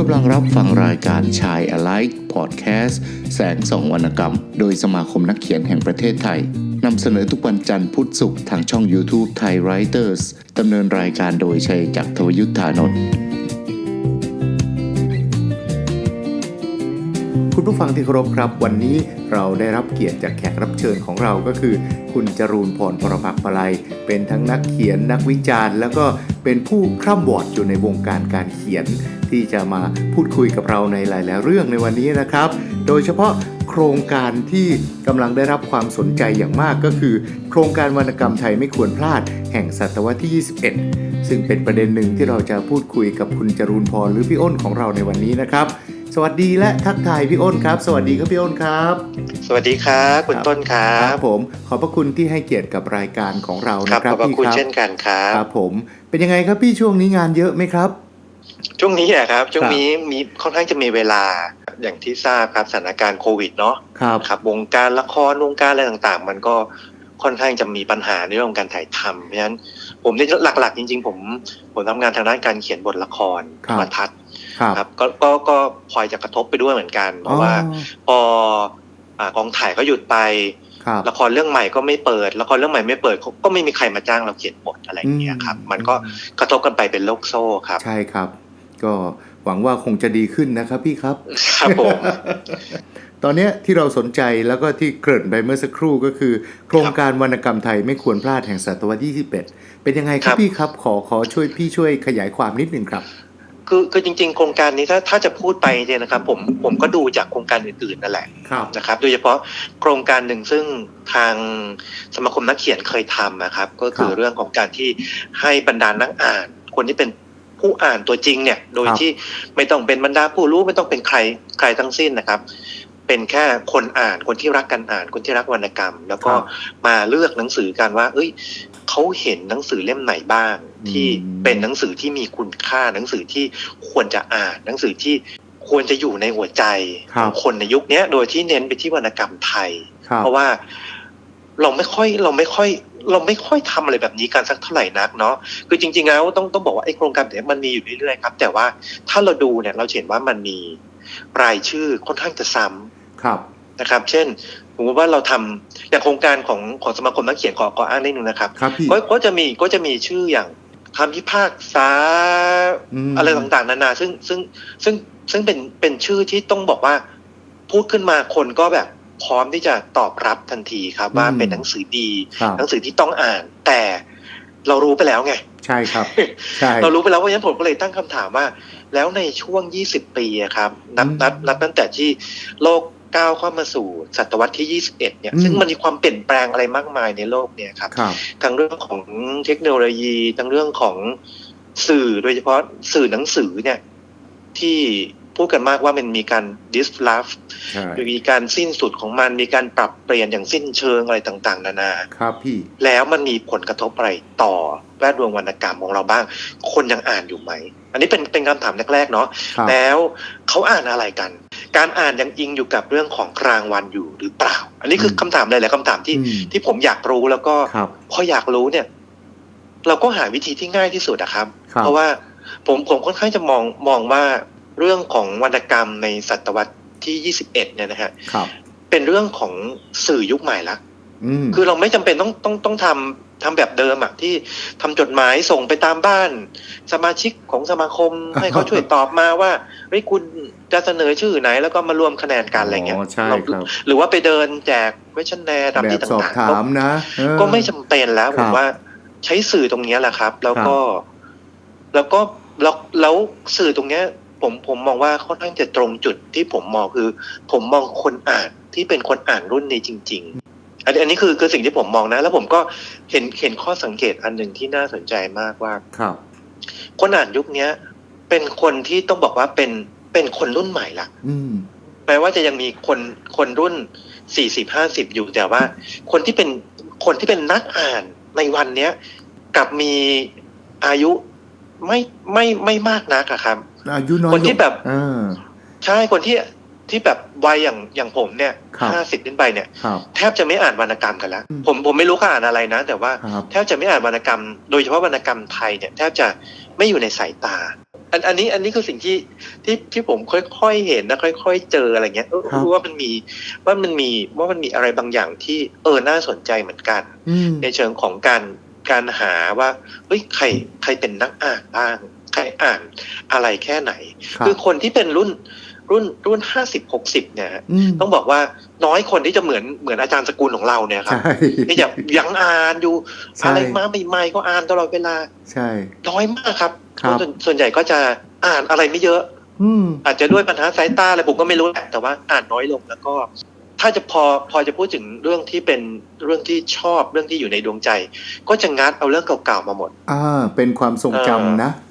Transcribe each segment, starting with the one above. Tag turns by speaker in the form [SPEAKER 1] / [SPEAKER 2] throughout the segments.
[SPEAKER 1] กำลังรับฟังรายการชาย Alike Podcast แสงสองวรรณกรรม โดยสมาคมนักเขียนแห่งประเทศไทยนำเสนอทุกวันจันทร์พุธศุกร์ทางช่อง YouTube Thai Writers ดำเนินรายการโดยชัยจักรทวยุทธานนท์คุณผู้ฟังที่เคารพครับ วันนี้เราได้รับเกียรติจากแขกรับเชิญของเราก็คือ คุณจรูนพรปรภักปลัย เป็นทั้งนักเขียนนักวิจารณ์ แล้วก็เป็นผู้คร่ำวอดอยู่ในวงการการเขียน ที่จะมาพูดคุยกับเราในหลาย ๆ เรื่องในวันนี้นะครับ โดยเฉพาะโครงการที่กำลังได้รับความสนใจอย่างมากก็คือ โครงการวรรณกรรมไทยไม่ควรพลาด แห่งศตวรรษที่ 21 ซึ่งเป็นประเด็นหนึ่งที่เราจะพูดคุยกับคุณจรูนพรหรือพี่อ้นของเราในวันนี้นะครับ สวัสดีและทักทายพี่อ้นครับ สวัสดีครับพี่อ้นครับ
[SPEAKER 2] สวัสดีครับคุณ
[SPEAKER 1] ครับ
[SPEAKER 2] ต้นครั
[SPEAKER 1] ครับบผม ขอบพระคุณที่ให้เกียรติกับรายการของเรา
[SPEAKER 2] ครับ
[SPEAKER 1] นะครั
[SPEAKER 2] ข
[SPEAKER 1] บ
[SPEAKER 2] อบพระ
[SPEAKER 1] พี่
[SPEAKER 2] คุณ
[SPEAKER 1] ครับ
[SPEAKER 2] เช่นกันครับ
[SPEAKER 1] ครับ ผม เป็นยังไงครับพี่ช่วงนี้งานเยอะไหมครับ
[SPEAKER 2] ช่วงนี้อะครับ ช่ว
[SPEAKER 1] ค
[SPEAKER 2] ง
[SPEAKER 1] รับ
[SPEAKER 2] นี้มีค่อนข้างจะมีเวลาอย่างที่ทราบครับสถานการณ์โควิดเนาะ
[SPEAKER 1] ครับ
[SPEAKER 2] ครับวงการละครวงการอะไรต่างๆ มันก็ค่อนข้างจะมีปัญหาในเรื่องของการถ่ายทำเพราะฉะนั้นผมเนี่ยหลักๆ จริง ๆ ผมผมทำงานทางด้านการเขียนบทละคร
[SPEAKER 1] ครับ
[SPEAKER 2] โทรทัศน์
[SPEAKER 1] ครับ
[SPEAKER 2] ครับก็ก็ก็พลอยจะกระทบไปด้วยเหมือนกัน เพราะว่า
[SPEAKER 1] อ๋อ
[SPEAKER 2] พออ่ากองถ่ายก็หยุดไป
[SPEAKER 1] ครับ
[SPEAKER 2] ละครเรื่องใหม่ก็ไม่เปิดละครเรื่องใหม่ไม่เปิดเขาก็ไม่มีใครมาจ้างเราเขียนบทอะไรอย่างเงี้ยครับ มันก็กระทบกันไปเป็นโลกโซ่ครับ
[SPEAKER 1] ใช่ครับ ก็หวังว่าคงจะดีขึ้นนะครับพี่ครับ
[SPEAKER 2] ครับผม
[SPEAKER 1] ตอนเนี้ยที่เราสนใจแล้วก็ที่เกริ่นไปเมื่อสักครู่ก็คือ โครงการวรรณกรรมไทยไม่ควรพลาดแห่งศตวรรษที่21เป็นยังไงค
[SPEAKER 2] ครั
[SPEAKER 1] รับบพี่ครับ ขอขอช่วยพี่ช่วยขยายความนิดหนึ่งครับ
[SPEAKER 2] คือคือจริง ๆ โครงการนี้ถ้าถ้าจะพูดไปเนี่ยนะครับผมผมก็ดูจากโครงการอื่นๆนั่นแหละ
[SPEAKER 1] ครับ
[SPEAKER 2] นะครับ โดยเฉพาะโครงการหนึ่งซึ่งทางสมาคมนักเขียนเคยทำนะครับ ก็คือ
[SPEAKER 1] ครับ
[SPEAKER 2] เรื่องของการที่ให้บรรดานักอ่าน คนที่เป็นผู้อ่านตัวจริงเนี่ย โดย
[SPEAKER 1] ครับ
[SPEAKER 2] ที่ไม่ต้องเป็นบรรดาผู้รู้ไม่ต้องเป็นใครใครทั้งสิ้นนะครับ เป็นแค่คนอ่านคนที่รักการอ่านคนที่รักวรรณกรรม แล้วก็
[SPEAKER 1] ครับ
[SPEAKER 2] มาเลือกหนังสือกันว่า เอ้ยเขาเห็นหนังสือเล่มไหนบ้าง ที่
[SPEAKER 1] อืม
[SPEAKER 2] เป็นหนังสือที่มีคุณค่าหนังสือที่ควรจะอ่านหนังสือที่ควรจะอยู่ในหัวใจ
[SPEAKER 1] ครั
[SPEAKER 2] ข
[SPEAKER 1] บ
[SPEAKER 2] องคนในยุคเนี้ยโดยที่เน้นไปที่วรรณกรรมไทย
[SPEAKER 1] ครับ
[SPEAKER 2] เพราะว่าเราไม่ค่อยเราไม่ค่อย เราไม่ค่อยทำอะไรแบบนี้กันสักเท่าไหร่นักเนาะคือจริง ๆ แล้วต้องต้องบอกว่าไอ้โครงการแบบนี้มันมีอยู่เรื่อยๆครับ แต่ว่าถ้าเราดูเนี่ยเราจะเห็นว่ามันมีรายชื่อค่อนข้างจะซ้ำ
[SPEAKER 1] ครับ
[SPEAKER 2] นะครับ เช่นสมมติว่าเราทำอย่างโครงการของของสมาคมนักเขียนขอขออ้างนิดนึงนะครับ
[SPEAKER 1] ครับพี่
[SPEAKER 2] ก็ก็จะมีก็จะมีชื่ออย่างคำพิพากษา
[SPEAKER 1] ม
[SPEAKER 2] อะไรต่างๆ นานา ซึ่งซึ่งซึ่งซึ่งเป็นเป็นชื่อที่ต้องบอกว่า พูดขึ้นมาคนก็แบบพร้อมที่จะตอบรับทันทีครับ ว่า
[SPEAKER 1] อืม
[SPEAKER 2] เป็นหนังสือดี
[SPEAKER 1] ครับ
[SPEAKER 2] หนังสือที่ต้องอ่าน แต่เรารู้ไปแล้วไง
[SPEAKER 1] ใช่ครับใช่
[SPEAKER 2] เรารู้ไปแล้วเพราะฉะนั้นผมก็เลยตั้งคำถามว่า แล้วในช่วง 20 ปีอะครับ นับ
[SPEAKER 1] อืม
[SPEAKER 2] นับนับตั้งแต่ที่โลก ก้าวเข้ามาสู่ศตวรรษที่ 21 เนี่ย
[SPEAKER 1] อืม
[SPEAKER 2] ซึ่งมันมีความเปลี่ยนแปลงอะไรมากมายในโลกเนี่ยครับ
[SPEAKER 1] ครับ
[SPEAKER 2] ทั้งเรื่องของเทคโนโลยี ทั้งเรื่องของสื่อ โดยเฉพาะสื่อหนังสือเนี่ย ที่พูดกันมากว่ามันมีการ disrupt
[SPEAKER 1] ใช่
[SPEAKER 2] มีการสิ้นสุดของมัน มีการปรับเปลี่ยนอย่างสิ้นเชิงอะไรต่างๆ นานา
[SPEAKER 1] ครับพี่
[SPEAKER 2] แล้วมันมีผลกระทบอะไรต่อแวดวงวรรณกรรมของเราบ้าง คนยังอ่านอยู่ไหม อันนี้เป็นเป็นคำถามแรกๆเนาะ
[SPEAKER 1] ครับ
[SPEAKER 2] แล้วเขาอ่านอะไรกัน การอ่านยังอิงอยู่กับเรื่องของรางวัลอยู่หรือเปล่า อันนี้คือคำถามหลายๆคำถามที่
[SPEAKER 1] อืม
[SPEAKER 2] ที่ผมอยากรู้แล้วก็
[SPEAKER 1] ครับ
[SPEAKER 2] พออยากรู้เนี่ย เราก็หาวิธีที่ง่ายที่สุดอะครับ
[SPEAKER 1] ครับ
[SPEAKER 2] เพราะว่าผมผมค่อนข้างจะมองมองว่าเรื่องของวรรณกรรมในศตวรรษที่21เนี่ยนะฮะ
[SPEAKER 1] ครับ
[SPEAKER 2] เป็นเรื่องของสื่อยุคใหม่ละ
[SPEAKER 1] อืม
[SPEAKER 2] คือเราไม่จำเป็นต้องต้องต้องทำ ทำแบบเดิมอะที่ทำจดหมายส่งไปตามบ้าน สมาชิกของสมาคมให้เขาช่วยตอบมาว่าเฮ้ยคุณจะเสนอชื่อไหน แล้วก็มารวมคะแนนกันอะไรเงี้ย
[SPEAKER 1] อ๋อใช่
[SPEAKER 2] เรา
[SPEAKER 1] ครับ
[SPEAKER 2] หรือว่าไปเดินแจกเวชแนร์ตาม
[SPEAKER 1] แบ
[SPEAKER 2] ที่
[SPEAKER 1] บสอบ
[SPEAKER 2] ต่าง
[SPEAKER 1] ถา
[SPEAKER 2] ๆก็
[SPEAKER 1] มนะเออ
[SPEAKER 2] ก็ไม่จำเป็นแล้ว
[SPEAKER 1] ค
[SPEAKER 2] ผ
[SPEAKER 1] รับ
[SPEAKER 2] มว่าใช้สื่อตรงเนี้ยแหละครับ แล้วก็
[SPEAKER 1] ครับ
[SPEAKER 2] แล้วก็แล้วแล้วสื่อตรงเนี้ย ผมผมมองว่าค่อนข้างจะตรงจุดที่ผมมองคือ ผมมองคนอ่านที่เป็นคนอ่านรุ่นนี้จริง ๆ อันนี้อันนี้คือคือสิ่งที่ผมมองนะ แล้วผมก็เห็นเห็นข้อสังเกตอันหนึ่งที่น่าสนใจมากว่า
[SPEAKER 1] ครับ
[SPEAKER 2] คนอ่านยุคเนี้ย เป็นคนที่ต้องบอกว่าเป็นเป็นคนรุ่นใหม่ละ
[SPEAKER 1] อืม
[SPEAKER 2] แม้ว่าจะยังมีคนคนรุ่นสี่สิบห้าสิบอยู่แต่ว่า คนที่เป็นคนที่เป็นนักอ่านในวันเนี้ยกลับมีอายุไม่ไม่ไม่มากนักอะครับ
[SPEAKER 1] อายุน้อย
[SPEAKER 2] คนที่แบบ
[SPEAKER 1] เออ
[SPEAKER 2] ใช่คนที่ ที่แบบวัยอย่างอย่างผมเนี่ย
[SPEAKER 1] ครับ
[SPEAKER 2] ห้าสิบขึ้นไปเนี่ย
[SPEAKER 1] ครับ
[SPEAKER 2] แทบจะไม่อ่านวรรณกรรมกันแล้ว
[SPEAKER 1] อืม
[SPEAKER 2] ผมผมไม่รู้เขาอ่านอะไรนะ แต่ว่า
[SPEAKER 1] ครับ
[SPEAKER 2] แทบจะไม่อ่านวรรณกรรม โดยเฉพาะวรรณกรรมไทยเนี่ยแทบจะไม่อยู่ในสายตา อันอันนี้อันนี้คือสิ่งที่ที่ที่ผมค่อยๆเห็นนะค่อย ๆ เจออะไรเงี้ยเออ
[SPEAKER 1] ครับ
[SPEAKER 2] ว่ามันมีว่ามันมีว่ามันมีอะไรบางอย่างที่เออน่าสนใจเหมือนกัน
[SPEAKER 1] อืม
[SPEAKER 2] ในเชิงของการการหาว่าเฮ้ยใครใครเป็นนักอ่านบ้างใครอ่านอะไรแค่ไหน
[SPEAKER 1] ครับ
[SPEAKER 2] คือคนที่เป็นรุ่น รุ่นรุ่นห้าสิบหกสิบเนี่ย
[SPEAKER 1] อืม
[SPEAKER 2] ต้องบอกว่าน้อยคนที่จะเหมือนเหมือนอาจารย์สกุลของเราเนี่ยครับ
[SPEAKER 1] ใช่
[SPEAKER 2] ที่จะยังอ่านอยู่
[SPEAKER 1] ใช่
[SPEAKER 2] อะไรมาใหม่ๆก็อ่านตลอดเวลา
[SPEAKER 1] ใช่
[SPEAKER 2] น้อยมากครับ
[SPEAKER 1] ครับ
[SPEAKER 2] ส่วนส่วนใหญ่ก็จะอ่านอะไรไม่เยอะ
[SPEAKER 1] อืม
[SPEAKER 2] อาจจะด้วยปัญหาสายตาอะไรผมก็ไม่รู้แหละแต่ว่าอ่านน้อยลงแล้วก็ ถ้าจะพอพอจะพูดถึงเรื่องที่เป็นเรื่องที่ชอบเรื่องที่อยู่ในดวงใจ ก็จะงัดเอาเรื่องเก่าๆมาหมด
[SPEAKER 1] อ่า เป็นความทรงจำนะเออ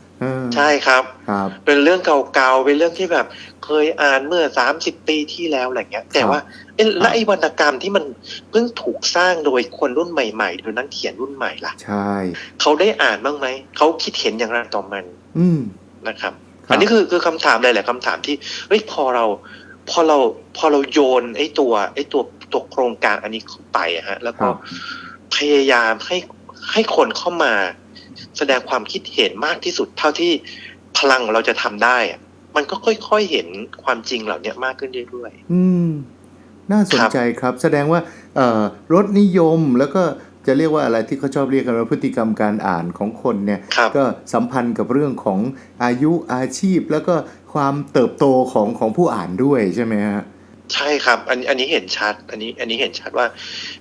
[SPEAKER 2] ใช่ครับ
[SPEAKER 1] ครับ
[SPEAKER 2] เป็นเรื่องเก่าๆ เป็นเรื่องที่แบบเคยอ่านเมื่อสามสิบปีที่แล้วอะไรเงี้ย แต่ว่าเอ๊ะและไอ้วรรณกรรมที่มันเพิ่งถูกสร้างโดยคนรุ่นใหม่ๆ โดยนักเขียนรุ่นใหม่ล่ะ
[SPEAKER 1] ใช่
[SPEAKER 2] เขาได้อ่านบ้างไหม เขาคิดเห็นอย่างไรต่อมัน
[SPEAKER 1] อืม
[SPEAKER 2] นะครับ
[SPEAKER 1] ครับ
[SPEAKER 2] อันนี้คือคือคำถามหลายๆคำถามที่เฮ้ยพอเรา พอเราพอเราโยนไอ้ตัว ไอ้ตัวตัวโครงการอันนี้เข้าไปอะฮะ แล้ว
[SPEAKER 1] ค
[SPEAKER 2] ก็
[SPEAKER 1] รับ
[SPEAKER 2] พยายามให้ให้คนเข้ามา แสดงความคิดเห็นมากที่สุดเท่าที่พลังเราจะทำได้อะมันก็ค่อยๆเห็นความจริงเหล่านี้มากขึ้นเรื่อย
[SPEAKER 1] อืม น่าสนใจครับ แสดงว่าเอ่อรสนิยมแล้วก็จะเรียกว่าอะไรที่เขาชอบเรียกกันว่าพฤติกรรมการอ่านของคนเนี่ย
[SPEAKER 2] ๆครับ
[SPEAKER 1] ก็สัมพันธ์กับเรื่องของอายุอาชีพ แล้วก็ความเติบโตของของผู้อ่านด้วยใช่ไหมฮะ
[SPEAKER 2] ใช่ครับ อันอันนี้เห็นชัด อันนี้อันนี้เห็นชัดว่า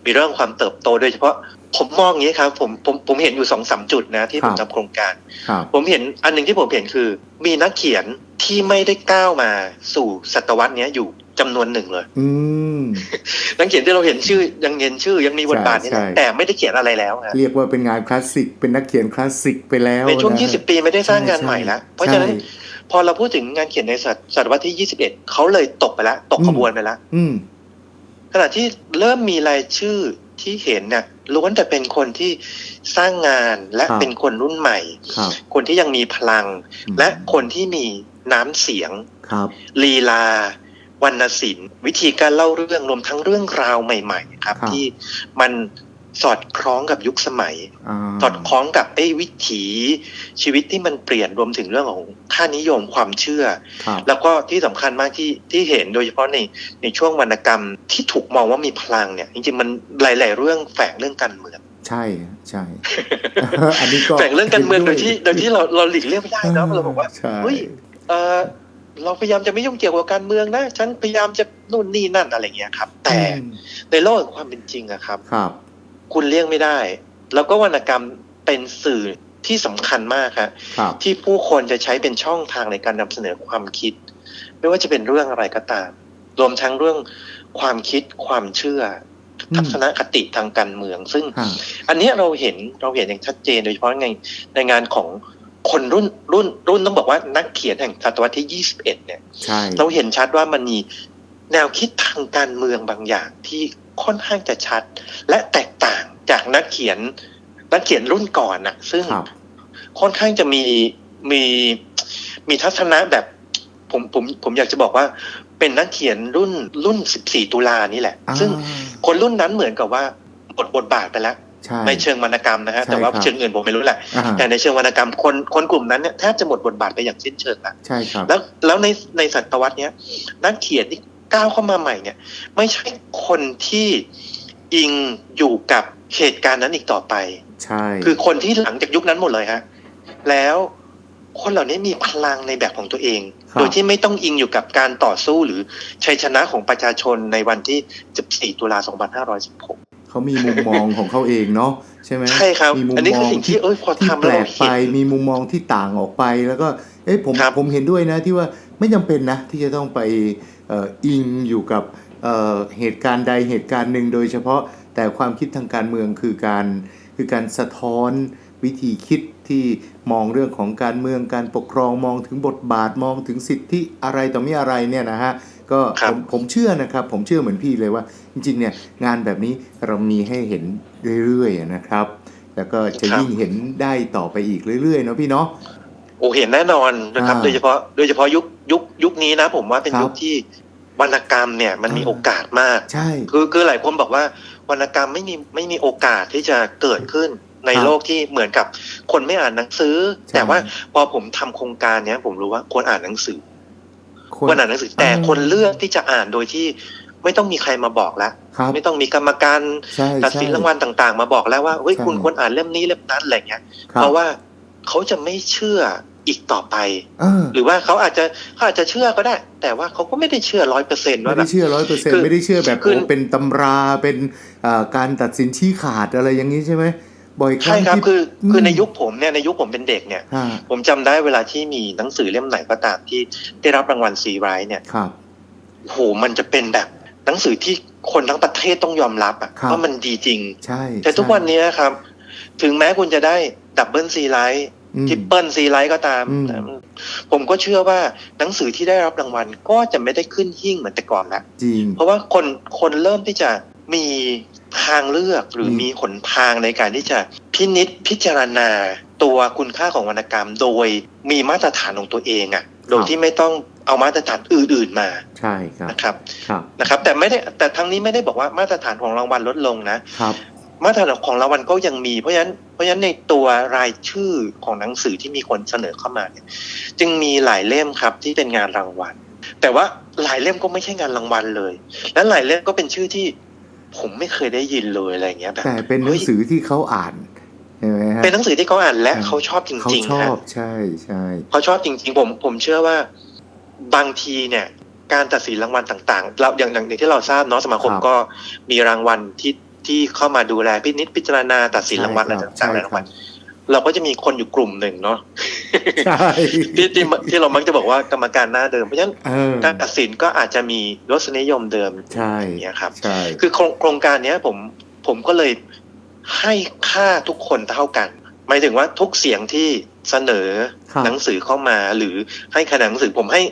[SPEAKER 2] มีเรื่องความเติบโตโดยเฉพาะผมมองอย่างนี้ครับผมผมผมเห็นอยู่สองสามจุดนะที่ผม
[SPEAKER 1] ครับ
[SPEAKER 2] ทำโครงการ
[SPEAKER 1] ครับ
[SPEAKER 2] ผมเห็นอันหนึ่งที่ผมเห็นคือ มีนักเขียนที่ไม่ได้ก้าวมาสู่ศตวรรษเนี้ยอยู่จำนวนหนึ่งเลย
[SPEAKER 1] อืม
[SPEAKER 2] นักเขียนที่เราเห็นชื่อยังเห็นชื่อยังมีบทบาทนี่แหละ
[SPEAKER 1] ใช่
[SPEAKER 2] แต่ไม่ได้เขียนอะไรแล้วฮะ
[SPEAKER 1] เรียกว่าเป็นงานคลาสสิกเป็นนักเขียนคลาสสิกไปแล้ว
[SPEAKER 2] ในช่วง
[SPEAKER 1] นะ
[SPEAKER 2] 20ปีไม่ได้สร้างงาน
[SPEAKER 1] ใช่
[SPEAKER 2] ใหม่แล้ว
[SPEAKER 1] ใช่
[SPEAKER 2] เพราะฉะนั้น
[SPEAKER 1] ใช่
[SPEAKER 2] พอเราพูดถึงงานเขียนในศตศตวรรษที่ 21 เขาเลยตกไปแล้วตก
[SPEAKER 1] อืม
[SPEAKER 2] ขบวนไปแล้ว
[SPEAKER 1] อืม
[SPEAKER 2] ขณะที่เริ่มมีรายชื่อที่เห็นเนี่ยล้วนแต่เป็นคนที่สร้างงานและ
[SPEAKER 1] ครับ
[SPEAKER 2] เป็นคนรุ่นใหม่
[SPEAKER 1] ครับ
[SPEAKER 2] คนที่ยังมีพลัง
[SPEAKER 1] อืม
[SPEAKER 2] และคนที่มีน้ำเสียง
[SPEAKER 1] ครับ
[SPEAKER 2] ลีลาวรรณศิลป์วิธีการเล่าเรื่องรวมทั้งเรื่องราวใหม่ ๆ ครับ
[SPEAKER 1] ครับ
[SPEAKER 2] ที่มัน สอดคล้องกับยุคสมัยาสอดคล้องกับไอ้วิถีชีวิตที่มันเปลี่ยนรวมถึงเรื่องของค่านิยมความเชื่อ
[SPEAKER 1] ครับ
[SPEAKER 2] แล้วก็ที่สำคัญมากที่ที่เห็นโดยเฉพาะในในช่วงวรรณกรรมที่ถูกมองว่ามีพลังเนี่ย จริงๆมันหลาย ๆ เรื่องแฝงเรื่องการเมือง
[SPEAKER 1] ใช่ใช่ อันนี้ก็
[SPEAKER 2] แฝงเรื่องการเมืองโดยที่
[SPEAKER 1] ห็น
[SPEAKER 2] โดยที่เราเราหลีกเลี่ยงไม่ได้นะเราบอกว่า
[SPEAKER 1] ใช่
[SPEAKER 2] เฮ้ยเออเราพยายามจะไม่ยุ่งเกี่ยวกับการเมืองนะ ฉันพยายามจะนู่นนี่นั่นอะไรเงี้ยครับ แต่
[SPEAKER 1] อืม
[SPEAKER 2] ในโลกแห่งความเป็นจริงอะครับ
[SPEAKER 1] ครับ
[SPEAKER 2] คุณเลี่ยงไม่ได้ แล้วก็วรรณกรรมเป็นสื่อที่สำคัญมากครับ
[SPEAKER 1] ครับ
[SPEAKER 2] ที่ผู้คนจะใช้เป็นช่องทางในการนำเสนอความคิด ไม่ว่าจะเป็นเรื่องอะไรก็ตาม รวมทั้งเรื่องความคิดความเชื่ออ
[SPEAKER 1] ม
[SPEAKER 2] ทัศนคติทางการเมือง ซึ่ง
[SPEAKER 1] ฮะ
[SPEAKER 2] อันเนี้ยเราเห็นเราเห็นอย่างชัดเจนโดยเฉพาะในในงานของคนรุ่นรุ่นรุ่นต้องบอกว่านักเขียนแห่งศตวรรษที่ 21 เนี่ย
[SPEAKER 1] ใช่
[SPEAKER 2] เราเห็นชัดว่ามันมีแนวคิดทางการเมืองบางอย่างที่ ค่อนข้างจะชัด และแตกต่างจากนักเขียน นักเขียนรุ่นก่อนนะซึ่ง
[SPEAKER 1] ครับ
[SPEAKER 2] ค่อนข้างจะมีมีมีทัศนะแบบผมผมผมอยากจะบอกว่า เป็นนักเขียนรุ่นรุ่น14ตุลานี่แหละ
[SPEAKER 1] อ่า
[SPEAKER 2] ซึ่งคนรุ่นนั้นเหมือนกับว่าบทบทบาทไปแล้ว
[SPEAKER 1] ใช่
[SPEAKER 2] ในเชิงวรรณกรรมนะฮะ
[SPEAKER 1] ใช่
[SPEAKER 2] แต่ว่า
[SPEAKER 1] ครับ
[SPEAKER 2] เชิงอื่นผมไม่รู้แหละ
[SPEAKER 1] อ่า
[SPEAKER 2] แต่ในเชิงวรรณกรรมคนคนกลุ่มนั้นเนี่ยแทบจะหมดบทบาทไปอย่างสิ้นเชิงละ
[SPEAKER 1] ใช่ครับ
[SPEAKER 2] แล้วแล้วในในศตวรรษเนี้ยนักเขียนที่ ก้าวเข้ามาใหม่เนี่ย ไม่ใช่คนที่อิงอยู่กับเหตุการณ์นั้นอีกต่อไป
[SPEAKER 1] ใช่
[SPEAKER 2] คือคนที่หลังจากยุคนั้นหมดเลยฮะ แล้วคนเหล่านี้มีพลังในแบบของตัวเอง
[SPEAKER 1] ครับ
[SPEAKER 2] โดยที่ไม่ต้องอิงอยู่กับการต่อสู้หรือชัยชนะของประชาชนในวันที่ 14 ตุลา 2516
[SPEAKER 1] เขามีมุมมองของเขาเองเนาะใช่ไหม
[SPEAKER 2] ใช่ครับ
[SPEAKER 1] มีมุม
[SPEAKER 2] อันนี้
[SPEAKER 1] ม
[SPEAKER 2] คือ
[SPEAKER 1] อง
[SPEAKER 2] สิ่งที่เอ้ยพอ
[SPEAKER 1] ที่
[SPEAKER 2] ทำ
[SPEAKER 1] แป
[SPEAKER 2] แล้ว
[SPEAKER 1] ล
[SPEAKER 2] เรา
[SPEAKER 1] กไป
[SPEAKER 2] เห็น
[SPEAKER 1] มีมุมมองที่ต่างออกไปแล้วก็เอ้ยผม
[SPEAKER 2] ครับ
[SPEAKER 1] ผมเห็นด้วยนะที่ว่าไม่จำเป็นนะที่จะต้องไปเอ่ออิงอยู่กับเอ่อเหตุการณ์ใดเหตุการณ์หนึ่งโดยเฉพาะแต่ความคิดทางการเมืองคือการคือการสะท้อนวิธีคิดที่มองเรื่องของการเมืองการปกครองมองถึงบทบาทมองถึงสิทธิอะไรต่อมีอะไรเนี่ยนะฮะก็
[SPEAKER 2] ครั
[SPEAKER 1] ผ
[SPEAKER 2] บ
[SPEAKER 1] มผมเชื่อนะครับ ผมเชื่อเหมือนพี่เลยว่า จริงๆเนี่ยงานแบบนี้เรามีให้เห็นเรื่อยๆนะครับ แล้วก็จะ
[SPEAKER 2] ครับ
[SPEAKER 1] ยิ่งเห็นได้ต่อไปอีกเรื่อยๆเนาะพี่เนาะ
[SPEAKER 2] โอ้เห็นแน่นอนนะครับ
[SPEAKER 1] อ่า
[SPEAKER 2] โดยเฉพาะโดยเฉพาะยุคยุคยุคนี้นะ ผมว่าเป็น
[SPEAKER 1] ครับ
[SPEAKER 2] ยุคที่วรรณกรรมเนี่ยมันมี
[SPEAKER 1] อ่า
[SPEAKER 2] โอกาสมาก
[SPEAKER 1] ใช่
[SPEAKER 2] คือคือหลายคนบอกว่าวรรณกรรมไม่มีไม่มีโอกาสที่จะเกิดขึ้นใน
[SPEAKER 1] ครับ
[SPEAKER 2] โลกที่เหมือนกับคนไม่อ่านหนังสือ
[SPEAKER 1] ใช่
[SPEAKER 2] แต่ว่าพอผมทำโครงการเนี้ย ผมรู้ว่าควรอ่านหนังสือ
[SPEAKER 1] คน
[SPEAKER 2] ควรอ่านหนังสือ แต่
[SPEAKER 1] เออ
[SPEAKER 2] คนเลือกที่จะอ่านโดยที่ไม่ต้องมีใครมาบอกแล้ว
[SPEAKER 1] ครับ
[SPEAKER 2] ไม่ต้องมีกรรมการ
[SPEAKER 1] ใช่
[SPEAKER 2] ตัดสิน
[SPEAKER 1] ใช่
[SPEAKER 2] รางวัลต่าง ๆ มาบอกแล้วว่าเฮ้ย
[SPEAKER 1] ใช่
[SPEAKER 2] คุณควรอ่านเล่มนี้เล่มนั้นอะไรเงี้ย
[SPEAKER 1] คบ
[SPEAKER 2] เพราะว่า เขาจะไม่เชื่ออีกต่อไป
[SPEAKER 1] เออ
[SPEAKER 2] หรือว่าเขาอาจจะเขาอาจจะเชื่อก็ได้ แต่ว่าเขาก็ไม่ได้เชื่อร้อยเปอร์เซ็นต์
[SPEAKER 1] ไม่
[SPEAKER 2] ว่าแบ
[SPEAKER 1] ได้
[SPEAKER 2] บ
[SPEAKER 1] เชื่อร้อยเปอร์เซ็น
[SPEAKER 2] คือ
[SPEAKER 1] ต์ไม่ได้เชื่อแบบ
[SPEAKER 2] คือ
[SPEAKER 1] โอ้เป็นตำราเป็นอ่าการตัดสินชี้ขาดอะไรอย่างนี้ใช่ไหมบ่อยครั้
[SPEAKER 2] ใช่
[SPEAKER 1] ง
[SPEAKER 2] ครับ
[SPEAKER 1] ที่
[SPEAKER 2] คือคือ
[SPEAKER 1] ม
[SPEAKER 2] ในยุคผมเนี่ยในยุคผมเป็นเด็กเนี่ย
[SPEAKER 1] อ่า
[SPEAKER 2] ผมจำได้เวลาที่มีหนังสือเล่มไหนก็ตามที่ได้รับรางวัลซีไรท์เนี่ย
[SPEAKER 1] ครับ
[SPEAKER 2] โหมันจะเป็นแบบหนังสือที่คนทั้งประเทศต้องยอมรับอะ
[SPEAKER 1] ครับ
[SPEAKER 2] ว่ามันดีจริง
[SPEAKER 1] ใช่
[SPEAKER 2] แต่ทุก
[SPEAKER 1] ใช่
[SPEAKER 2] วันนี้ครับ ถึงแม้คุณจะได้ ดับเบิลซีไลท์
[SPEAKER 1] อืม
[SPEAKER 2] ทริปเปิลซีไลท์ก็ตาม
[SPEAKER 1] อืม
[SPEAKER 2] แต่ผมก็เชื่อว่าหนังสือที่ได้รับรางวัลก็จะไม่ได้ขึ้นหิ้งเหมือนแต่ก่อนแล้ว
[SPEAKER 1] จริง
[SPEAKER 2] เพราะว่าคนคนเริ่มที่จะมีทางเลือกหรือ
[SPEAKER 1] ม
[SPEAKER 2] มีหนทางในการที่จะพินิษพิจารณาตัวคุณค่าของวรรณกรรม โดยมีมาตรฐานของตัวเองอะ่ะ โดยที่ไม่ต้องเอามาตรฐานอื่นๆมา
[SPEAKER 1] ใช่ครับ
[SPEAKER 2] นะครับ
[SPEAKER 1] ครับ
[SPEAKER 2] นะครับ แต่ไม่ได้แต่ทั้งนี้ไม่ได้บอกว่ามาตรฐานของรางวัลลดลงนะ
[SPEAKER 1] ครับ
[SPEAKER 2] มาตรฐานของรางวัลก็ยังมีเพราะฉะนั้นเพราะฉะนั้นในตัวรายชื่อของหนังสือที่มีคนเสนอเข้ามาเนี่ยจึงมีหลายเล่มครับที่เป็นงานรางวัล แต่ว่าหลายเล่มก็ไม่ใช่งานรางวัลเลย และหลายเล่มก็เป็นชื่อที่ผมไม่เคยได้ยินเลยอะไรอย่างเงี้ยแบบ
[SPEAKER 1] แต่เป็นหนังสือที่เขาอ่านใช่ไหมฮะ
[SPEAKER 2] เป็นหนังสือที่เขาอ่านและ
[SPEAKER 1] อืม
[SPEAKER 2] เขาชอบจ
[SPEAKER 1] เขา
[SPEAKER 2] ริง
[SPEAKER 1] ช
[SPEAKER 2] ๆ
[SPEAKER 1] อ
[SPEAKER 2] ฮะ
[SPEAKER 1] บใช่ใช่
[SPEAKER 2] เขาชอบจริง ๆ ผมผมเชื่อว่าบางทีเนี่ยการตัดสินรางวัลต่างๆเราอย่างอย่างที่เราทราบเนาะสมาคมก็มีรางวัลที่ ที่เข้ามาดูแลพินิจพิจารณาตัดสินรางวัลอะไรต่างๆหลายรางวัลเราก็จะมีคนอยู่กลุ่มหนึ่งเนาะ
[SPEAKER 1] ใช่
[SPEAKER 2] ที่ที่ที่เรามักจะบอกว่ากรรมการหน้าเดิมเพราะฉะนั้น
[SPEAKER 1] เออ
[SPEAKER 2] การตัดสินก็อาจจะมีรสนิยมเดิม
[SPEAKER 1] ใช่
[SPEAKER 2] อย่างเงี้ยครับ
[SPEAKER 1] ใช่
[SPEAKER 2] คือโครงโครงการเนี้ยผมผมก็เลยให้ค่าทุกคนเท่ากัน หมายถึงว่าทุกเสียงที่ เสนอ
[SPEAKER 1] ครับ
[SPEAKER 2] หนังสือเข้ามาหรือให้คะแนนหนังสือผมให้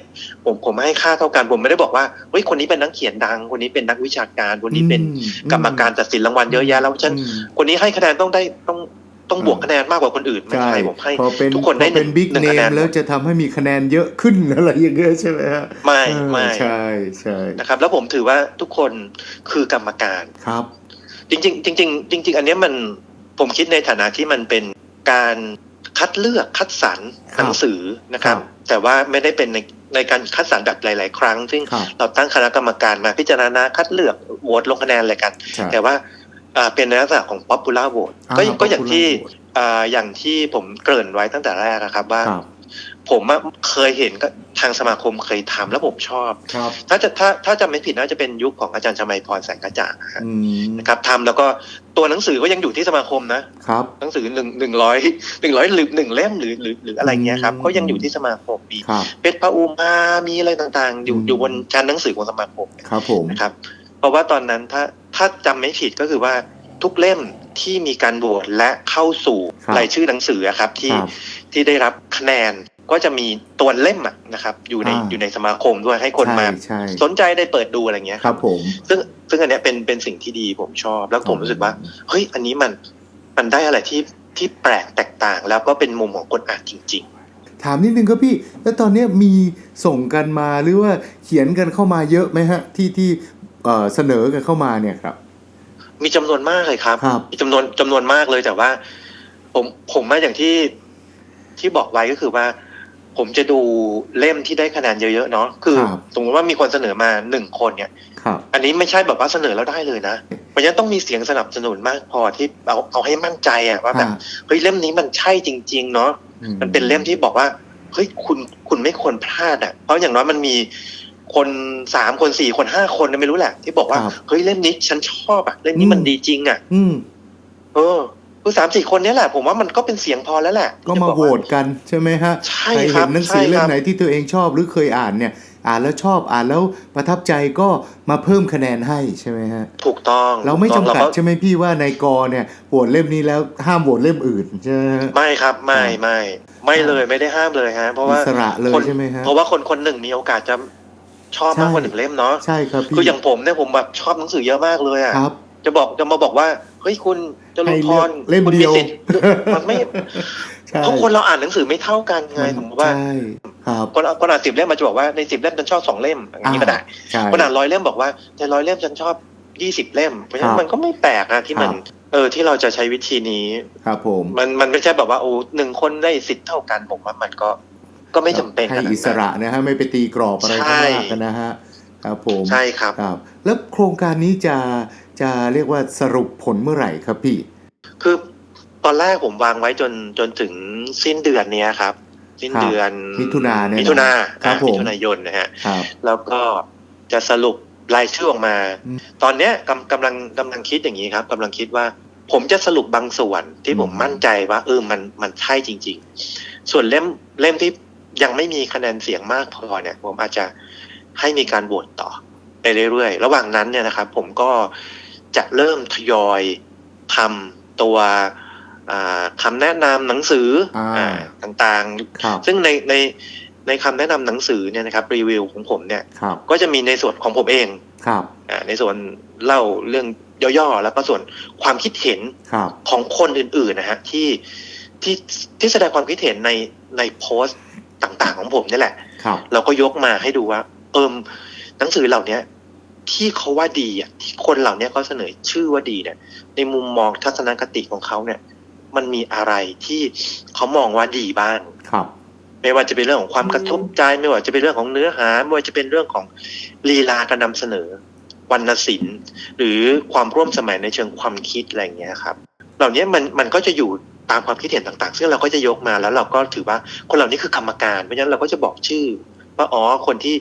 [SPEAKER 2] ผมผมให้ค่าเท่ากันผมไม่ได้บอกว่าเฮ้ยคนนี้เป็นนักเขียนดัง คนนี้เป็นนักวิชาการ คนนี้เป็น
[SPEAKER 1] อื
[SPEAKER 2] กรรมการตัดสินรางวัลเยอะแยะแล้วฉัน
[SPEAKER 1] อืม
[SPEAKER 2] คนนี้ให้คะแนนต้องได้ต้องต้องบวก
[SPEAKER 1] อืม
[SPEAKER 2] คะแนนมากกว่าคนอื่นไม่
[SPEAKER 1] ใช่
[SPEAKER 2] ใช่ผมให้
[SPEAKER 1] พอเป็น
[SPEAKER 2] ทุกคนได้
[SPEAKER 1] พอเป็น
[SPEAKER 2] หนึ่ง
[SPEAKER 1] บิ๊ก
[SPEAKER 2] หนึ่ง
[SPEAKER 1] เน
[SPEAKER 2] คะแน
[SPEAKER 1] ม
[SPEAKER 2] น
[SPEAKER 1] แล้วจะทำให้มีคะแนนเยอะขึ้นอะไรอย่างเงี้ยใช่ไหมฮะ
[SPEAKER 2] ไม่
[SPEAKER 1] เออ
[SPEAKER 2] ไม่
[SPEAKER 1] ใช่ใช่
[SPEAKER 2] นะครับ แล้วผมถือว่าทุกคนคือกรรมการ
[SPEAKER 1] ครับ
[SPEAKER 2] จริง ๆ จริง ๆ จริง ๆ อันเนี้ยมันผมคิดในฐานะที่มันเป็นการ คัดเลือกคัดสรร
[SPEAKER 1] ครับ
[SPEAKER 2] หนังสือนะครับ
[SPEAKER 1] ครับ
[SPEAKER 2] แต่ว่าไม่ได้เป็นในในการคัดสรรแบบหลาย ๆ ครั้ง ซึ่ง
[SPEAKER 1] ครับ
[SPEAKER 2] เราตั้งคณะกรรมการมาพิจารณาคัดเลือกโหวตลงคะแนนอะไรกัน
[SPEAKER 1] ใช่
[SPEAKER 2] แต่ว่าอ่าเป็นในลักษณะของ popular vote
[SPEAKER 1] อ่า
[SPEAKER 2] ก็ก็อย่างที่
[SPEAKER 1] popular vote
[SPEAKER 2] อ่าอย่างที่ผมเกริ่นไว้ตั้งแต่แรกนะครับว่า
[SPEAKER 1] ครับ
[SPEAKER 2] ผมอะเคยเห็นก็ ทางสมาคมเคยทำแล้วผมชอบ
[SPEAKER 1] ครับ
[SPEAKER 2] ถ้าจะถ้าถ้าจำไม่ผิดน่าจะเป็นยุคของอาจารย์ชมัยพรแสงกระจ่างนะฮะ
[SPEAKER 1] อืม
[SPEAKER 2] นะครับทำแล้วก็ตัวหนังสือก็ยังอยู่ที่สมาคมนะ
[SPEAKER 1] ครับ
[SPEAKER 2] หนังสือหนึ่งหนึ่งร้อยหนึ่งร้อยหรือหนึ่งเล่มหรือหรือหรืออะไรเงี้ยครับ
[SPEAKER 1] อืม
[SPEAKER 2] ก็ยังอยู่ที่สมาคมมี
[SPEAKER 1] ครับ
[SPEAKER 2] เพชรพระอุมามีอะไรต่างๆ อยู่
[SPEAKER 1] อืม
[SPEAKER 2] อยู่บนชั้นหนังสือของสมาคม
[SPEAKER 1] ครับผม
[SPEAKER 2] นะครับเพราะว่าตอนนั้นถ้าถ้าจำไม่ผิดก็คือว่าทุกเล่มที่มีการโหวตและเข้าสู่
[SPEAKER 1] ครับ
[SPEAKER 2] รายชื่อหนังสืออะครับที่
[SPEAKER 1] ครับ
[SPEAKER 2] ที่ได้รับคะแนน ก็จะมีตัวเล่มอะนะครับ อยู่ใน
[SPEAKER 1] อ่า
[SPEAKER 2] อยู่ในสมาคมด้วยให้คน
[SPEAKER 1] ใช่
[SPEAKER 2] มา
[SPEAKER 1] ใช่
[SPEAKER 2] สนใจได้เปิดดูอะไรเงี้ย
[SPEAKER 1] ครับ ผม
[SPEAKER 2] ซึ่งซึ่งอันเนี้ยเป็นเป็นสิ่งที่ดีผมชอบ แล้วผมรู้สึกว่าเฮ้ยอันนี้มันมันได้อะไรที่ที่แปลกแตกต่าง แล้วก็เป็นมุมของคนอ่านจริง
[SPEAKER 1] ถามนิดนึงครับพี่ แล้วตอนเนี้ยมีส่งกันมาหรือว่าเขียนกันเข้ามาเยอะไหมฮะ ที่ที่เอ่อเสนอกันเข้ามาเนี่ยครับ
[SPEAKER 2] ๆมีจำนวนมากเลยครับ
[SPEAKER 1] ครับ
[SPEAKER 2] มีจำนวนจำนวนมากเลยแต่ว่า ผมผมมาอย่างที่ที่บอกไว้ก็คือว่า ผมจะดูเล่มที่ได้คะแนนเยอะๆเนาะคือ
[SPEAKER 1] ครับ
[SPEAKER 2] สมมติว่ามีคนเสนอมาหนึ่งคนเนี่ย
[SPEAKER 1] ครับ
[SPEAKER 2] อันนี้ไม่ใช่แบบว่าเสนอแล้วได้เลยนะมันจะต้องมีเสียงสนับสนุนมากพอที่เอาเอาให้มั่นใจอะว่าแบบ
[SPEAKER 1] อ่า
[SPEAKER 2] เฮ้ยเล่มนี้มันใช่จริง ๆ เนาะ
[SPEAKER 1] อื
[SPEAKER 2] มันเป็นเล่มที่บอกว่าเฮ้ยคุณคุณไม่ควรพลาดอะเพราะอย่างน้อยมันมีคนสามคนสี่คนห้าคนนะไม่รู้แหละ ที่บอกว่า
[SPEAKER 1] ครับ
[SPEAKER 2] เฮ้ยเล่มนี้ฉันชอบอะเล่มนี้
[SPEAKER 1] อืม
[SPEAKER 2] มันดีจริงอะ
[SPEAKER 1] อืม
[SPEAKER 2] เออ คือสามสี่คนเนี้ยแหละ ผมว่ามันก็เป็นเสียงพอแล้วแหละ
[SPEAKER 1] ก็
[SPEAKER 2] ที่จะ
[SPEAKER 1] มา
[SPEAKER 2] บอก
[SPEAKER 1] โหว
[SPEAKER 2] ว่า
[SPEAKER 1] ตกันใช่ไหมฮะ
[SPEAKER 2] ใช่
[SPEAKER 1] ใคร
[SPEAKER 2] ครั
[SPEAKER 1] เห็
[SPEAKER 2] บ
[SPEAKER 1] นหนังสือ
[SPEAKER 2] ใช่
[SPEAKER 1] เล่
[SPEAKER 2] ค
[SPEAKER 1] ม
[SPEAKER 2] รับ
[SPEAKER 1] ไหนที่ตัวเองชอบหรือเคยอ่านเนี่ยอ่านแล้วชอบอ่านแล้วประทับใจก็มาเพิ่มคะแนนให้ใช่ไหมฮะ
[SPEAKER 2] ถูกต้อง
[SPEAKER 1] เราไม่
[SPEAKER 2] ถู
[SPEAKER 1] จำ
[SPEAKER 2] ต้อง
[SPEAKER 1] กัด
[SPEAKER 2] แล้ว
[SPEAKER 1] ใช่ไหมพี่ว่าในกอเนี่ยโหวตเล่มนี้แล้วห้ามโหวตเล่มอื่นใช่ไหมฮะ
[SPEAKER 2] ไม่ครับไม่
[SPEAKER 1] ครับ
[SPEAKER 2] ไม่ไม่เลยไม่ได้ห้ามเลยฮะ เพราะว่า
[SPEAKER 1] อิสระเลย
[SPEAKER 2] คน
[SPEAKER 1] ใช่ไหมฮะ
[SPEAKER 2] เพราะว่าคนคนหนึ่งมีโอกาสจะชอบมากกว่าหนึ่งเล่มเนาะ
[SPEAKER 1] ใช่ครับพี่
[SPEAKER 2] คืออย่างผมเนี่ยผมแบบชอบหนังสือเยอะมากเลยอะ
[SPEAKER 1] ครับ
[SPEAKER 2] จะบอกจะมาบอกว่า เฮ้ยคุณจรุ
[SPEAKER 1] ให้
[SPEAKER 2] พ
[SPEAKER 1] เลือก
[SPEAKER 2] ร
[SPEAKER 1] เล่ม
[SPEAKER 2] คุณ
[SPEAKER 1] เดียว
[SPEAKER 2] สิทธิ์มันไม่
[SPEAKER 1] ใช่
[SPEAKER 2] เพราะคนเราอ่านหนังสือไม่เท่ากันไงสมมติว่า
[SPEAKER 1] ใช่ครับ
[SPEAKER 2] คนคนอ่านสิบเล่มมาจะบอกว่าในสิบเล่มฉันชอบสองเล่มอย่างนี้ก็ได้
[SPEAKER 1] ใช่
[SPEAKER 2] คนอ่านร้อยเล่มบอกว่าในร้อยเล่มฉันชอบยี่สิบเล่ม เพราะฉะนั้
[SPEAKER 1] ครั
[SPEAKER 2] น
[SPEAKER 1] บ
[SPEAKER 2] มันก็ไม่แปลกนะที่มัน
[SPEAKER 1] ครับ
[SPEAKER 2] เออที่เราจะใช้วิธีนี้
[SPEAKER 1] ครับผม
[SPEAKER 2] มันมันไม่ใช่แบบว่าโอ้หนึ่งคนได้สิทธิ์เท่ากันผมว่ามันก็ก็ไม่จำเป็น
[SPEAKER 1] ให้
[SPEAKER 2] ขนาดนั้น
[SPEAKER 1] อิสระนะฮะไม่ไปตีกรอบอะไร
[SPEAKER 2] ใช่
[SPEAKER 1] ข้างมากกันนะฮะครับผม
[SPEAKER 2] ใช่ครับ
[SPEAKER 1] ครับ แล้วโครงการนี้จะ จะเรียกว่าสรุปผลเมื่อไหร่ครับพี่
[SPEAKER 2] คือตอนแรกผมวางไว้จนจนถึงสิ้นเดือนเนี้ยครับ สิ้น
[SPEAKER 1] ครับ
[SPEAKER 2] เดือน
[SPEAKER 1] มิถุนาเนี่ยนะ
[SPEAKER 2] มิถุนา
[SPEAKER 1] ครับ
[SPEAKER 2] อ่า
[SPEAKER 1] ผม
[SPEAKER 2] มิถุนายนนะฮะ
[SPEAKER 1] ครับ
[SPEAKER 2] แล้วก็จะสรุปรายชื่อออกมา
[SPEAKER 1] อืม
[SPEAKER 2] ตอนเนี้ยกำกำลังกำลังคิดอย่างนี้ครับกำลังคิดว่า ผมจะสรุปบางส่วนที่ผม
[SPEAKER 1] อืม
[SPEAKER 2] มั่นใจว่าเออมันมันใช่จริง ๆ ส่วนเล่มเล่มที่ยังไม่มีคะแนนเสียงมากพอเนี่ย ผมอาจจะให้มีการโหวตต่อ ไปเรื่อยๆ ระหว่างนั้นเนี่ยนะครับ ผมก็จะเริ่มทยอยทำตัวอ่าคำแนะนำหนังสืออาต่างๆ
[SPEAKER 1] ครับ
[SPEAKER 2] ซึ่งในในในคำแนะนำหนังสือเนี่ยนะครับรีวิวของผมเนี่ย
[SPEAKER 1] ครับ
[SPEAKER 2] ก็จะมีในส่วนของผมเอง
[SPEAKER 1] ครับ
[SPEAKER 2] อ่าในส่วนเล่าเรื่องย่อๆ แล้วก็ส่วนความคิดเห็น
[SPEAKER 1] ครับ
[SPEAKER 2] ของคนอื่นๆนะฮะที่ที่ที่แสดงความคิดเห็นในในโพสต์ต่างๆ ของผมนี่แหละ
[SPEAKER 1] ครับ
[SPEAKER 2] เราก็ยกมาให้ดูว่า เอิมหนังสือเหล่าเนี้ย ที่เขาว่าดีอะที่คนเหล่าเนี้ยเขาเสนอชื่อว่าดีเนี่ย ในมุมมองทัศนคติของเขาเนี่ย มันมีอะไรที่เขามองว่าดีบ้าง
[SPEAKER 1] ครับ
[SPEAKER 2] ไม่ว่าจะเป็นเรื่องของความกระทบใจไม่ว่าจะเป็นเรื่องของเนื้อหา ไม่ว่าจะเป็นเรื่องของลีลาการนำเสนอวรรณศิลป์ หรือความร่วมสมัยในเชิงความคิดอะไรอย่างเงี้ยครับ เหล่านี้มันมันก็จะอยู่ตามความคิดเห็นต่าง ๆ ซึ่งเราก็จะยกมาแล้วเราก็ถือว่าคนเหล่านี้คือกรรมการเพราะฉะนั้นเราก็จะบอกชื่อว่าอ๋อคนที่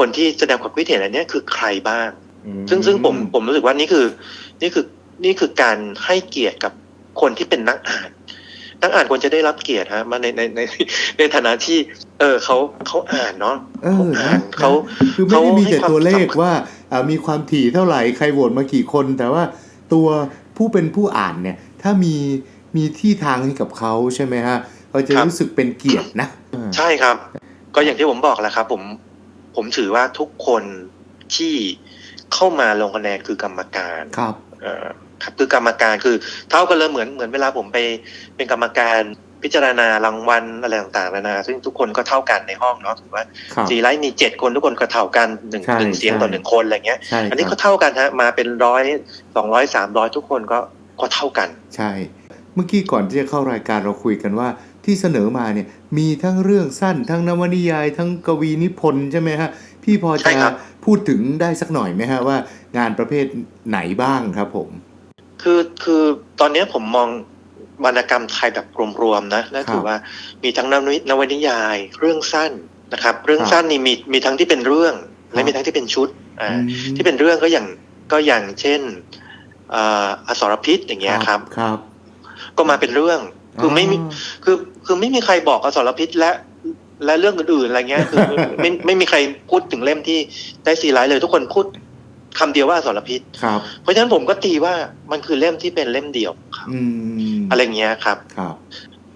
[SPEAKER 2] คนที่แสดงความคิดเห็นอันเนี้ยคือใครบ้าง ซึ่งซึ่งผมผมรู้สึกว่านี่คือ นี่คือนี่คือการให้เกียรติกับคนที่เป็นนักอ่าน นักอ่านควรจะได้รับเกียรติฮะมาในในในในฐานะที่ เออเขาเขาอ่านเนาะ
[SPEAKER 1] เอ
[SPEAKER 2] เขา
[SPEAKER 1] อ
[SPEAKER 2] อ่าน
[SPEAKER 1] นะ
[SPEAKER 2] เขา
[SPEAKER 1] คือไม่ได้มีแต่
[SPEAKER 2] เขาให้ความ
[SPEAKER 1] ตัวเลข
[SPEAKER 2] สำคัญ
[SPEAKER 1] ว่าอ่ามีความถี่เท่าไหร่ใครโหวตมากี่คน แต่ว่าตัวผู้เป็นผู้อ่านเนี่ย ถ้ามีมีที่ทางให้กับเขาใช่ไหมฮะเขาจะรู้สึกเป็นเกียรตินะ
[SPEAKER 2] ใช่ครับ ก็อย่างที่ผมบอกแหละครับ ผม ผมถือว่าทุกคนที่เข้ามาลงคะแนนคือกรรมการ
[SPEAKER 1] ครับ
[SPEAKER 2] เอ่อครับคือกรรมการคือเท่ากันเลยเหมือนเหมือนเวลาผมไปเป็นกรรมการพิจารณารางวัลอะไรต่างๆนานาซึ่งทุกคนก็เท่ากันในห้องเนาะถือว่า
[SPEAKER 1] ครับ
[SPEAKER 2] สีไลท์มีเจ็ดคนทุกคนก็เท่ากันหนึ่ง
[SPEAKER 1] ใช่
[SPEAKER 2] หนึ่งเสียงต่อ
[SPEAKER 1] ใช่
[SPEAKER 2] หนึ่งคนอะไรเงี้ย
[SPEAKER 1] ใช่
[SPEAKER 2] อันนี้
[SPEAKER 1] ค
[SPEAKER 2] ก็
[SPEAKER 1] รับ
[SPEAKER 2] เท่ากันฮะมาเป็นร้อยสองร้อยสามร้อยทุกคนก็ก็เท่ากัน
[SPEAKER 1] ใช่ เมื่อกี้ก่อนที่จะเข้ารายการเราคุยกันว่า ที่เสนอมาเนี่ยมีทั้งเรื่องสั้น ทั้งนวนิยาย ทั้งกวีนิพนธ์ใช่ไหมฮะพี่พอ
[SPEAKER 2] ใช่
[SPEAKER 1] จะ
[SPEAKER 2] ครับ
[SPEAKER 1] พูดถึงได้สักหน่อยไหมฮะว่างานประเภทไหนบ้างครับผม
[SPEAKER 2] คือคือตอนนี้ผมมองวรรณกรรมไทยแบบรวมๆนะนั่นถือว่ามีทั้งนวนินวนิยาย เรื่องสั้นนะครับ เรื่องสั้นนี่มีมีทั้งที่เป็นเรื่องและมีทั้งที่เป็นชุดอ่า
[SPEAKER 1] อืม
[SPEAKER 2] ที่เป็นเรื่องก็อย่างก็อย่างเช่นเอ่ออสรพิษอย่างเงี้ยครับ
[SPEAKER 1] ครับ
[SPEAKER 2] ก็มาเป็นเรื่อง คือไม่มีคือคือไม่มีใครบอกอสรพิษและและเรื่องอื่นๆอะไรเงี้ยคือไม่ไม่มีใครพูดถึงเล่มที่ได้ซีไลท์เลย ทุกคนพูดคำเดียวว่าอสรพิษ
[SPEAKER 1] ครับ
[SPEAKER 2] เพราะฉะนั้นผมก็ตีว่ามันคือเล่มที่เป็นเล่มเดียวครับ
[SPEAKER 1] อืม
[SPEAKER 2] อะไรเงี้ยครับ
[SPEAKER 1] ครับ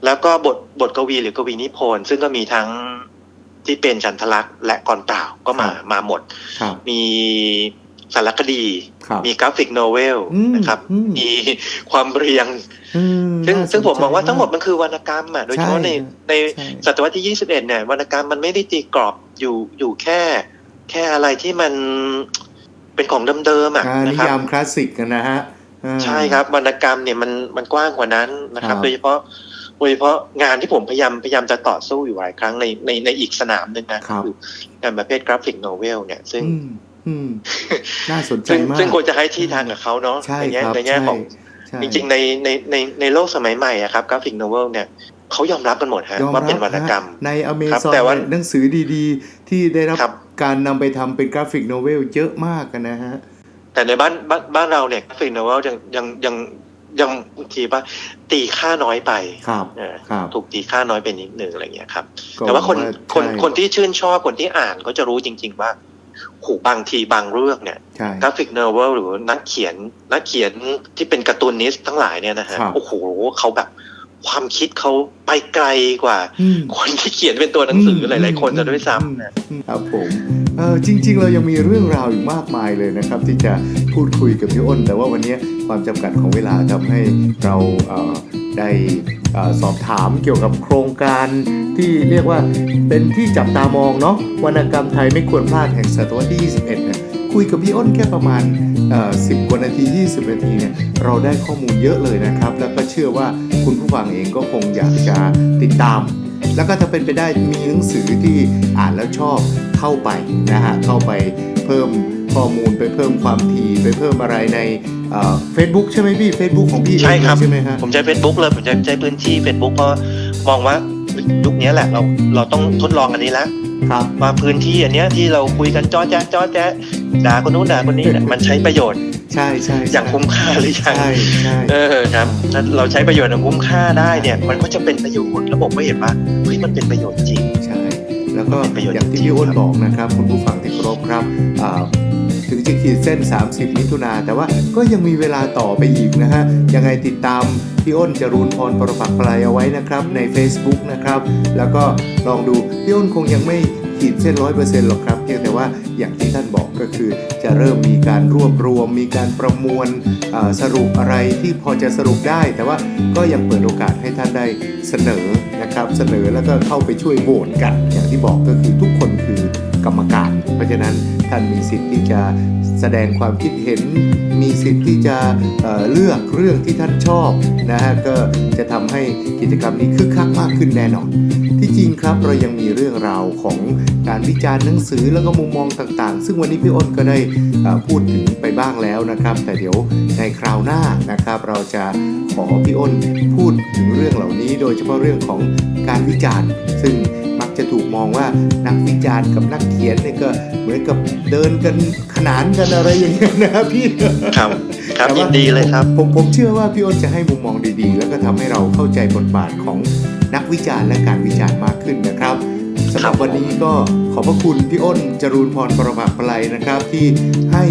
[SPEAKER 2] แล้วก็บทบทกวีหรือกวีนิพนธ์ซึ่งก็มีทั้งที่เป็นฉันทลักษณ์และกรเปล่าก็มามาหมด
[SPEAKER 1] ครับ
[SPEAKER 2] มี สารคดี
[SPEAKER 1] ครับ
[SPEAKER 2] มีกราฟิกโนเวล
[SPEAKER 1] อืม
[SPEAKER 2] นะครับ
[SPEAKER 1] อืม
[SPEAKER 2] มีความเรียง
[SPEAKER 1] อืม
[SPEAKER 2] ซึ่ง
[SPEAKER 1] น่สน
[SPEAKER 2] ซึ่งผมมองว่า
[SPEAKER 1] ใจ
[SPEAKER 2] ทั้งหมดมันคือวรรณกรรมอะโดยเฉพาะใน
[SPEAKER 1] ใช่
[SPEAKER 2] ใน
[SPEAKER 1] ใช่
[SPEAKER 2] ศตวรรษที่ 21 เนี่ยวรรณกรรมมันไม่ได้ตีกรอบอยู่อยู่แค่ แค่อะไรที่มันเป็นของเดิมๆอะ
[SPEAKER 1] อ่า
[SPEAKER 2] นะ
[SPEAKER 1] นิ
[SPEAKER 2] ครับ
[SPEAKER 1] ยามคลาสสิกกันนะฮะอ่า
[SPEAKER 2] ใช่ครับวรรณกรรมเนี่ยมันมันกว้างกว่านั้นนะครับ
[SPEAKER 1] ครับ
[SPEAKER 2] โดยเฉพาะโดยเฉพาะงานที่ผมพยายามพยายามจะต่อสู้อยู่หลายครั้งในในในอีกสนามหนึ่งนะครับงานประเภทกราฟิกโนเวลเนี่ย ซึ่ง
[SPEAKER 1] อืมอืม น่าสนใจ
[SPEAKER 2] ซึ่ง
[SPEAKER 1] มาก
[SPEAKER 2] ซึ่งควรจะให้ที่ทางกับเขาเนาะ
[SPEAKER 1] ใช่
[SPEAKER 2] ในแง่
[SPEAKER 1] ครับ
[SPEAKER 2] ในแง่
[SPEAKER 1] ใช่
[SPEAKER 2] ของ
[SPEAKER 1] ใช่
[SPEAKER 2] จริงๆในในในในโลกสมัยใหม่อะครับกราฟิกโนเวลเนี่ยเขายอมรับกันหมดฮะ
[SPEAKER 1] ยอม
[SPEAKER 2] ว่า
[SPEAKER 1] รับ
[SPEAKER 2] เป็นวรรณกรรม
[SPEAKER 1] ฮะในอเม
[SPEAKER 2] ครับ
[SPEAKER 1] ซอน
[SPEAKER 2] แต่ว่า
[SPEAKER 1] หนังสือดีๆ ที่ได้รับ
[SPEAKER 2] ครับ
[SPEAKER 1] การนำไปทำเป็นกราฟิกโนเวลเยอะมากกันนะฮะ
[SPEAKER 2] แต่ในบ้านบ้านบ้านเราเนี่ยกราฟิกโนเวลยังยังยังยังบางทีว่าตีค่าน้อยไป
[SPEAKER 1] ครับ
[SPEAKER 2] เออ
[SPEAKER 1] ครับ
[SPEAKER 2] ถูกตีค่าน้อยไปนิดหนึ่งอะไรเงี้ยครับ
[SPEAKER 1] ก็
[SPEAKER 2] แต่ว่าคน
[SPEAKER 1] หง
[SPEAKER 2] คน
[SPEAKER 1] ใช่
[SPEAKER 2] คนที่ชื่นชอบคนที่อ่านก็จะรู้จริง ๆ ว่า โหบางทีบางเรื่องเนี่ย
[SPEAKER 1] ใช่
[SPEAKER 2] กราฟิกโนเวลหรือนักเขียนนักเขียนที่เป็นการ์ตูนนิสต์ทั้งหลายเนี่ยนะฮะ
[SPEAKER 1] ครับ
[SPEAKER 2] โอ้โหเขาแบบความคิดเขาไปไกลกว่า
[SPEAKER 1] อืม
[SPEAKER 2] คนที่เขียนเป็นตัวหนังสือหลาย ๆ คนจะด้วยซ้ำนะ
[SPEAKER 1] อืมครับผม เออจริง ๆ เรายังมีเรื่องราวอีกมากมายเลยนะครับ ที่จะพูดคุยกับพี่อ้น แต่ว่าวันนี้ความจำกัดของเวลาทำให้เราเอ่อได้เออสอบถามเกี่ยวกับโครงการที่เรียกว่าเป็นที่จับตามองเนาะวรรณกรรมไทยไม่ควรพลาดแห่งศตวรรษที่ 21เนี่ยคุยกับพี่อ้นแค่ประมาณสิบกว่านาที 20 นาทีเนี่ยเราได้ข้อมูลเยอะเลยนะครับ แล้วก็เชื่อว่าคุณผู้ฟังเองก็คงอยากจะติดตาม แล้วก็ถ้าเป็นไปได้มีหนังสือที่อ่านแล้วชอบเข้าไปนะฮะเข้าไปเพิ่มข้อมูลไปเพิ่มความถี่ไปเพิ่มอะไรในเฟซบุ๊กใช่ไหมพี่ Facebook ของพี่
[SPEAKER 2] ใช่ครับ
[SPEAKER 1] เองเลยใช่ไหมฮะ
[SPEAKER 2] ผมใช้ Facebook เลยผมใช้ใช้พื้นที่ Facebook เพราะมองว่ายุคนี้แหละเราเราต้องทดลองอันนี้แล้ว
[SPEAKER 1] ครับ
[SPEAKER 2] ว่าพื้นที่อันเนี้ยที่เราคุยกันจ้อแจ๊ะจ้อแจ๊ะด่าคนนู้นด่าคนนี้เนี่ยมันใช้ประโยชน์
[SPEAKER 1] ใช่ใช่
[SPEAKER 2] อย่างคุ้มค่าหรือยัง
[SPEAKER 1] ใช่ใช่
[SPEAKER 2] เออครับถ้าเราใช้ประโยชน์อย่างคุ้มค่าได้เนี่ย มันก็จะเป็นประโยชน์แล้วผมก็เห็นว่าเฮ้ยมันเป็นประโยชน์จริง
[SPEAKER 1] ใช่ แล้วก็
[SPEAKER 2] เป็นประโยชน์
[SPEAKER 1] อย่างที่
[SPEAKER 2] จริง
[SPEAKER 1] พี่อ้น
[SPEAKER 2] ครับ
[SPEAKER 1] บอกนะครับ คุณผู้ฟังที่เคารพครับอ่าถึงจะขีดเส้น 30 มิถุนาแต่ว่าก็ยังมีเวลาต่อไปอีกนะฮะ ยังไงติดตามพี่อ้นจรูนพรประปักษ์ปลายเอาไว้นะครับใน Facebook นะครับ แล้วก็ลองดูพี่อ้นคงยังไม่ ขีดเส้นร้อยเปอร์เซ็นต์หรอกครับเพียงแต่ว่าอย่างที่ท่านบอกก็คือ จะเริ่มมีการรวบรวม มีการประมวลสรุปอะไรที่พอจะสรุปได้ แต่ว่าก็ยังเปิดโอกาสให้ท่านได้เสนอนะครับเสนอแล้วก็เข้าไปช่วยโหวตกัน อย่างที่บอกก็คือทุกคนคือกรรมการ เพราะฉะนั้นท่านมีสิทธิ์ที่จะแสดงความคิดเห็น มีสิทธิ์ที่จะเเลือกเรื่องที่ท่านชอบนะฮะก็จะทำให้กิจกรรมนี้คึกคักมากขึ้นแน่นอน ที่จริงครับเรายังมีเรื่องราวของการวิจารณ์หนังสือแล้วก็มุมมองต่างๆ ซึ่งวันนี้พี่อ้นก็ได้เอ่อพูดถึงไปบ้างแล้วนะครับ แต่เดี๋ยวในคราวหน้านะครับ เราจะขอพี่อ้นพูดถึงเรื่องเหล่านี้ โดยเฉพาะเรื่องของการวิจารณ์ ซึ่งมักจะถูกมองว่านักวิจารณ์กับนักเขียนเนี่ยก็เหมือนกับเดินกันขนานกันอะไรอย่างเงี้ยนะครับพี่
[SPEAKER 2] ครับครับ
[SPEAKER 1] แต่ว่า
[SPEAKER 2] ยินดีเลยครับ
[SPEAKER 1] ผมผมเชื่อว่าพี่อ้นจะให้มุมมองดีๆ แล้วก็ทำให้เราเข้าใจบทบาทของ นักวิจารณ์และการวิจารณ์มากขึ้นนะครับสำหรับวันนี้ก็ขอบพระคุณพี่อ้นจรูนพรประภักษ์ปลัยนะครับ ที่ให้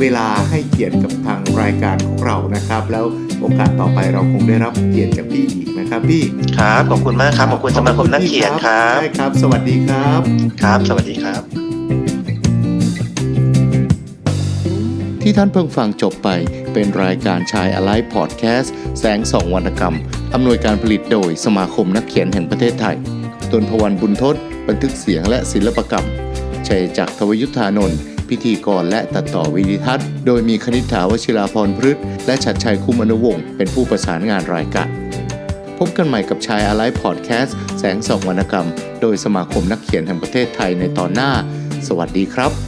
[SPEAKER 1] เวลาให้เกียรติกับทางรายการของเรานะครับ แล้วโอกาสต่อไปเราคงได้รับเกียรติจากพี่อีกนะครับพี่
[SPEAKER 2] ครับขอบคุณมากครับขอบคุณสมาคมนักเขียนครับ
[SPEAKER 1] ใช่ครับ สวัสดีครับ
[SPEAKER 2] ครับ สวัสดีครับ
[SPEAKER 1] ที่ท่านเพิ่งฟังจบไปเป็นรายการชาย Alive Podcast แสงส่องวรรณกรรม อำนวยการผลิตโดยสมาคมนักเขียนแห่งประเทศไทยตนพวันบุญทศบันทึกเสียงและศิลปกรรม ชัยจักรทวยุทธานนท์พิธีกรและตัดต่อวิดีทัศน์ โดยมีคณิษฐาวชิราพรพฤกษ์และชัดชัยคุมอนุวงศ์เป็นผู้ประสานงานรายการ พบกันใหม่กับชาย Alive Podcast แสงส่องวรรณกรรม โดยสมาคมนักเขียนแห่งประเทศไทยในตอนหน้า สวัสดีครับ